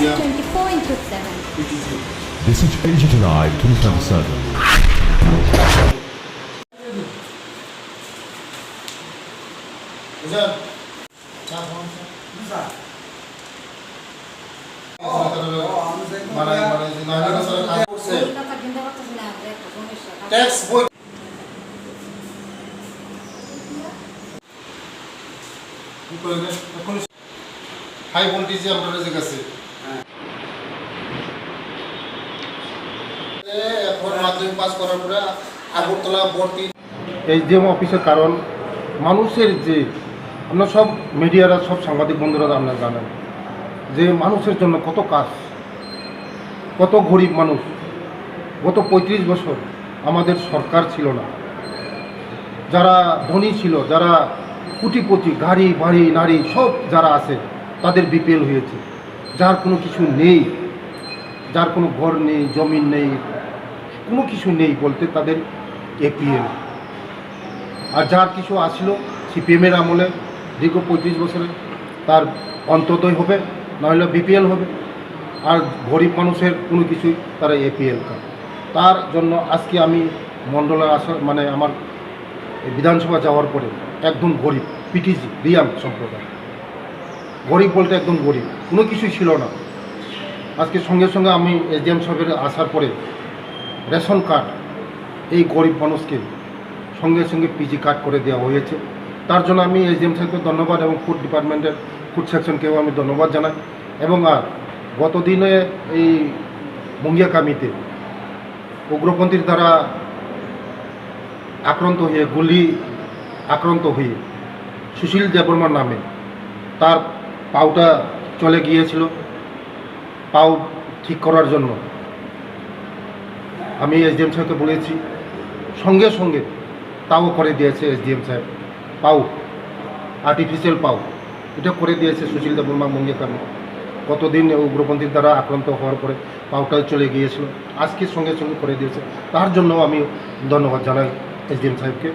S24 into 7. This is Asia Tonight 2027. বুঝলেন যে ninety বছরের কাজ করছে ট্যাক্স বই কি করবে এখন হাই ভোল্টেজে আমরা যে গেছে মাধ্যমিক পাস করার পরে আগরতলা ভর্তি। এই যে অফিসের কারণ, মানুষের যে, আমরা সব মিডিয়ারা, সব সাংবাদিক বন্ধুরা আপনারা জানেন, যে মানুষের জন্য কত কাজ, কত গরিব মানুষ, গত পঁয়ত্রিশ বছর আমাদের সরকার ছিল না। যারা ধনী ছিল, যারা কুটিপতি, গাড়ি, বাড়ি, নারী, সব যারা আছে, তাদের বিপিএল হয়েছে। যার কোনো কিছু নেই, যার কোনো ঘর নেই জমিন নেই কোনো কিছু নেই বলতে তাদের এপিএল। আর যার কিছু আসলো, সিপিএমের আমলে দীর্ঘ পঁয়ত্রিশ বছরে তার অন্ততই হবে, নাহলে বিপিএল হবে। আর গরিব মানুষের কোনো কিছুই তারা এপিএল কার্ড তার জন্য আজকে আমি মণ্ডলে আসা মানে আমার বিধানসভা যাওয়ার পরে একদম গরিব পিটিজি রিয়াম সম্প্রদায়। গরিব বলতে একদম গরিব, কোনো কিছুই ছিল না। আজকে সঙ্গে সঙ্গে আমি এস এসডিএম সাহেবের আসার পরে রেশন কার্ড এই গরিব মানুষকে সঙ্গে সঙ্গে পিজি কার্ড করে দেওয়া হয়েছে। তার জন্য আমি এসডিএম সাহেবকে ধন্যবাদ এবং ফুড ডিপার্টমেন্টের ফুড সেকশনকেও আমি ধন্যবাদ জানাই। এবং আর গতদিনে এই মুঙ্গিয়াকামিতে উগ্রপন্থীর দ্বারা আক্রান্ত হয়ে, গুলি আক্রান্ত হয়ে সুশীল দেববর্মার নামে তার পাউটা চলে গিয়েছিল। পাও ঠিক করার জন্য আমি এসডিএম সাহেবকে বলেছি, সঙ্গে সঙ্গে তাও করে দিয়েছে এসডিএম সাহেব। পাউ আর্টিফিশিয়াল পাউ এটা করে দিয়েছে সুশীল দেববর্মা মঙ্গিকার কতদিন উগ্রপন্থীর দ্বারা আক্রান্ত হওয়ার পরে পাউটাল চলে গিয়েছিল, আজকে সঙ্গে সঙ্গে করে দিয়েছে। তার জন্য আমি ধন্যবাদ জানাই এসডিএম সাহেবকে।